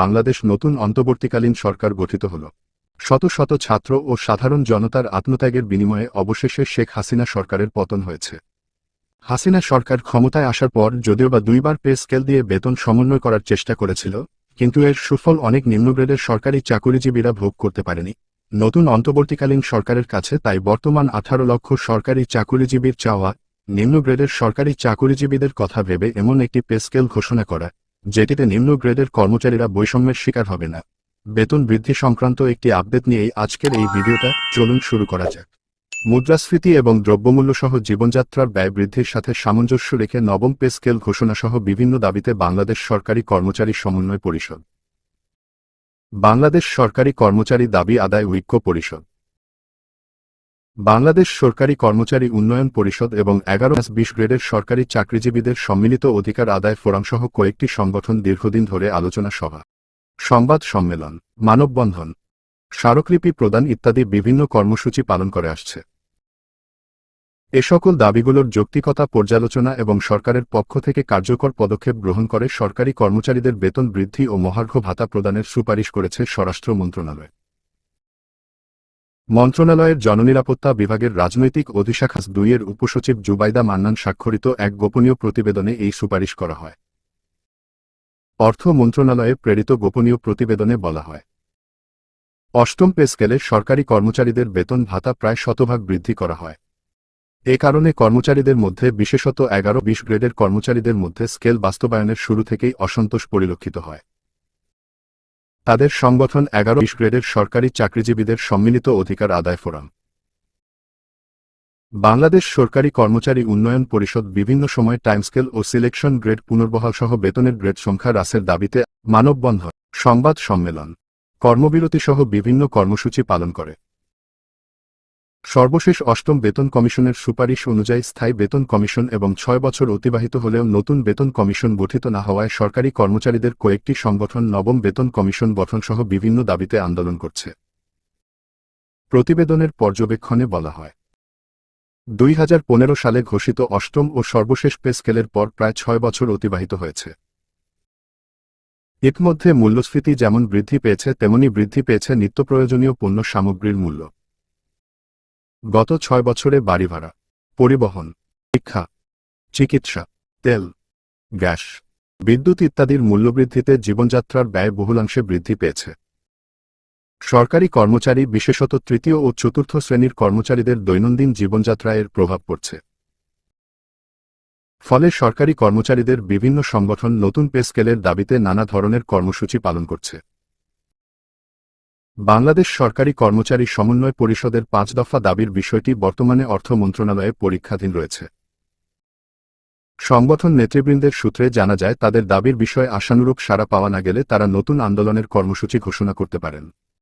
বাংলাদেশ নতুন অন্তর্বর্তীকালীন সরকার গঠিত হল। শত শত ছাত্র ও সাধারণ জনতার আত্মত্যাগের বিনিময়ে অবশেষে শেখ হাসিনা সরকারের পতন হয়েছে। হাসিনা সরকার ক্ষমতায় আসার পর যদিও বা দুইবার পে স্কেল দিয়ে বেতন সমন্বয় করার চেষ্টা করেছিল, কিন্তু এর সুফল অনেক নিম্নগ্রেডের সরকারি চাকুরিজীবীরা ভোগ করতে পারেনি। নতুন অন্তর্বর্তীকালীন সরকারের কাছে তাই বর্তমান আঠারো লক্ষ সরকারি চাকুরিজীবীর চাওয়া, নিম্নগ্রেডের সরকারি চাকুরিজীবীদের কথা ভেবে এমন একটি পে স্কেল ঘোষণা করা যেটিতে নিম্ন গ্রেডের কর্মচারীরা বৈষম্যের শিকার হবে না। বেতন বৃদ্ধি সংক্রান্ত একটি আপডেট নিয়েই আজকের এই ভিডিওটা চলুন শুরু করা যাক। মুদ্রাস্ফীতি এবং দ্রব্যমূল্য সহ জীবনযাত্রার ব্যয় বৃদ্ধির সাথে সামঞ্জস্য রেখে নবম পে স্কেল ঘোষণাসহ বিভিন্ন দাবিতে বাংলাদেশ সরকারি কর্মচারী সমন্বয় পরিষদ। বাংলাদেশ সরকারি কর্মচারী দাবি আদায় ঐক্য পরিষদ। বাংলাদেশ সরকারি কর্মচারী উন্নয়ন পরিষদ এবং এগারো বিশ গ্রেডের সরকারি চাকরিজীবীদের সম্মিলিত অধিকার আদায় ফোরামসহ কয়েকটি সংগঠন দীর্ঘদিন ধরে আলোচনা সভা, সংবাদ সম্মেলন, মানববন্ধন, স্মারকলিপি প্রদান ইত্যাদি বিভিন্ন কর্মসূচি পালন করে আসছে। এ সকল দাবিগুলোর যৌক্তিকতা পর্যালোচনা এবং সরকারের পক্ষ থেকে কার্যকর পদক্ষেপ গ্রহণ করে সরকারি কর্মচারীদের বেতন বৃদ্ধি ও মহার্ঘ ভাতা প্রদানের সুপারিশ করেছে স্বরাষ্ট্র মন্ত্রণালয়। মন্ত্রণালয়ের জননিরাপত্তা বিভাগের রাজনৈতিক অধিশাখা দুইয়ের উপসচিব জুবাইদা মান্নান স্বাক্ষরিত এক গোপনীয় প্রতিবেদনে এই সুপারিশ করা হয়। অর্থ মন্ত্রণালয়ে প্রেরিত গোপনীয় প্রতিবেদনে বলা হয়। অষ্টম পে স্কেলে সরকারি কর্মচারীদের বেতন ভাতা প্রায় শতভাগ বৃদ্ধি করা হয়। এ কারণে কর্মচারীদের মধ্যে বিশেষত এগারো বিশ গ্রেডের কর্মচারীদের মধ্যে স্কেল বাস্তবায়নের শুরু থেকেই অসন্তোষ পরিলক্ষিত হয়। তাদের সংগঠন এগারো বিশ গ্রেডের সরকারি চাকরিজীবীদের সম্মিলিত অধিকার আদায় ফোরাম। বাংলাদেশ সরকারি কর্মচারী উন্নয়ন পরিষদ বিভিন্ন সময় টাইমস্কেল ও সিলেকশন গ্রেড পুনর্বহাল সহ বেতনের গ্রেড সংখ্যা হ্রাসের দাবিতে মানববন্ধন, সংবাদ সম্মেলন কর্মবিরতি সহ বিভিন্ন কর্মসূচি পালন করে। সর্বশেষ অষ্টম বেতন কমিশনের সুপারিশ অনুযায়ী স্থায়ী বেতন কমিশন এবং ছয় বছর অতিবাহিত হলেও নতুন বেতন কমিশন গঠিত না হওয়ায় সরকারি কর্মচারীদের কয়েকটি সংগঠন নবম বেতন কমিশন গঠনসহ বিভিন্ন দাবিতে আন্দোলন করছে। প্রতিবেদনের পর্যবেক্ষণে বলা হয়, দুই হাজার পনেরো সালে ঘোষিত অষ্টম ও সর্বশেষ পে স্কেলের পর প্রায় ছয় বছর অতিবাহিত হয়েছে। ইতমধ্যে মূল্যস্ফীতি যেমন বৃদ্ধি পেয়েছে, তেমনি বৃদ্ধি পেয়েছে নিত্যপ্রয়োজনীয় পণ্য সামগ্রীর মূল্য। গত ছয় বছরে বাড়ি ভাড়া, পরিবহন, শিক্ষা, চিকিৎসা, তেল, গ্যাস, বিদ্যুৎ ইত্যাদির মূল্যবৃদ্ধিতে জীবনযাত্রার ব্যয় বহুলাংশে বৃদ্ধি পেয়েছে। সরকারি কর্মচারী, বিশেষত তৃতীয় ও চতুর্থ শ্রেণির কর্মচারীদের দৈনন্দিন জীবনযাত্রায় এর প্রভাব পড়ছে। ফলে সরকারি কর্মচারীদের বিভিন্ন সংগঠন নতুন পে স্কেলের দাবিতে নানা ধরনের কর্মসূচি পালন করছে। বাংলাদেশ সরকারি কর্মচারী সমন্বয় পরিষদের পাঁচ দফা দাবির বিষয়টি বর্তমানে অর্থ মন্ত্রণালয়ে পরীক্ষাধীন রয়েছে। সংগঠন নেতৃবৃন্দের সূত্রে জানা যায়, তাদের দাবির বিষয়ে আশানুরূপ সাড়া পাওয়া না গেলে তারা নতুন আন্দোলনের কর্মসূচি ঘোষণা করতে পারেন।